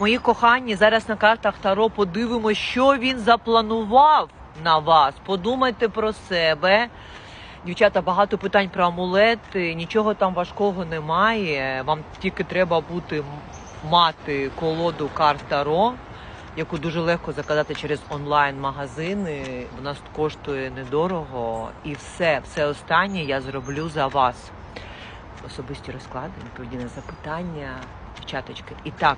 Мої кохані, зараз на картах Таро подивимося, що він запланував на вас. Подумайте про себе. Дівчата, багато питань про амулети, нічого там важкого немає. Вам тільки треба бути мати колоду карт Таро, яку дуже легко заказати через онлайн-магазини. Вона коштує недорого. І все, все останнє я зроблю за вас. Особисті розклади, відповіді на запитання, дівчаточки. І так,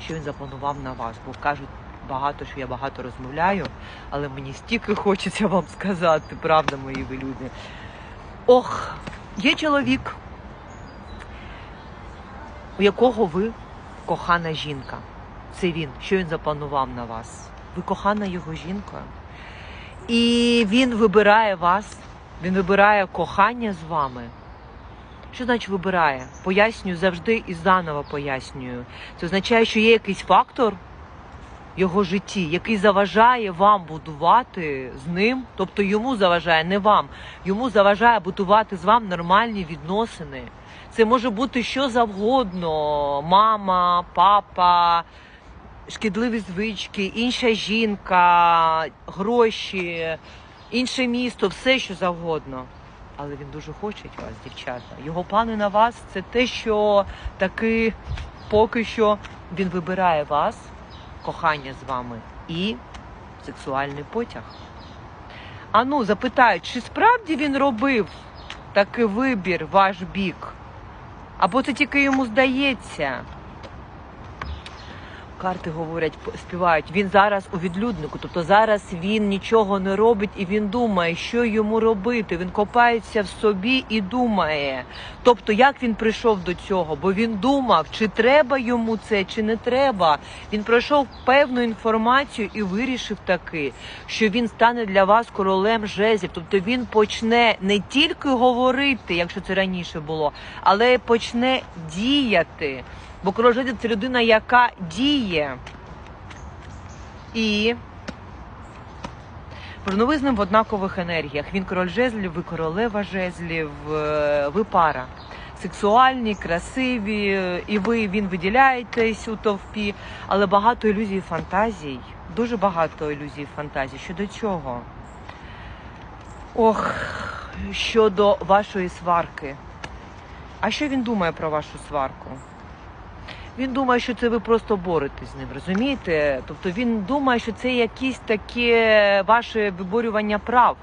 що він запланував на вас? Бо кажуть багато, що я багато розмовляю, але мені стільки хочеться вам сказати, правда, мої ви люди. Ох, є чоловік, у якого ви кохана жінка. Це він. Що він запланував на вас? Ви кохана його жінкою. І він вибирає вас, він вибирає кохання з вами. Що значить вибирає? Пояснюю завжди і заново пояснюю. Це означає, що є якийсь фактор в його житті, який заважає вам будувати з ним, тобто йому заважає, не вам, йому заважає будувати з вами нормальні відносини. Це може бути що завгодно: мама, папа, шкідливі звички, інша жінка, гроші, інше місто, все що завгодно. Але він дуже хоче вас, дівчата. Його плани на вас це те, що таки поки що він вибирає вас, кохання з вами і сексуальний потяг. А ну, запитають, чи справді він робив такий вибір ваш бік? Або це тільки йому здається? Карти говорять, співають. Він зараз у відлюднику, тобто зараз він нічого не робить і він думає, що йому робити. Він копається в собі і думає. Тобто, як він прийшов до цього? Бо він думав, чи треба йому це, чи не треба. Він пройшов певну інформацію і вирішив таки, що він стане для вас королем жезлів. Тобто він почне не тільки говорити, якщо це раніше було, але й почне діяти. Бо король – це людина, яка діє. І ви в однакових енергіях. Він король жезлів, ви королева жезлів, е, ви пара. Сексуальні, красиві, і ви він виділяєтесь у товпі, але багато ілюзій фантазій. Дуже багато ілюзій фантазій. Щодо чого? Ох, щодо вашої сварки. А що він думає про вашу сварку? Він думає, що це ви просто боретесь з ним, розумієте? Тобто він думає, що це якісь таке ваше виборювання прав.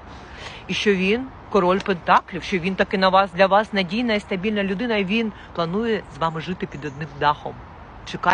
І що він король пентаклів, що він таки на вас для вас надійна і стабільна людина, і він планує з вами жити під одним дахом. Чекає.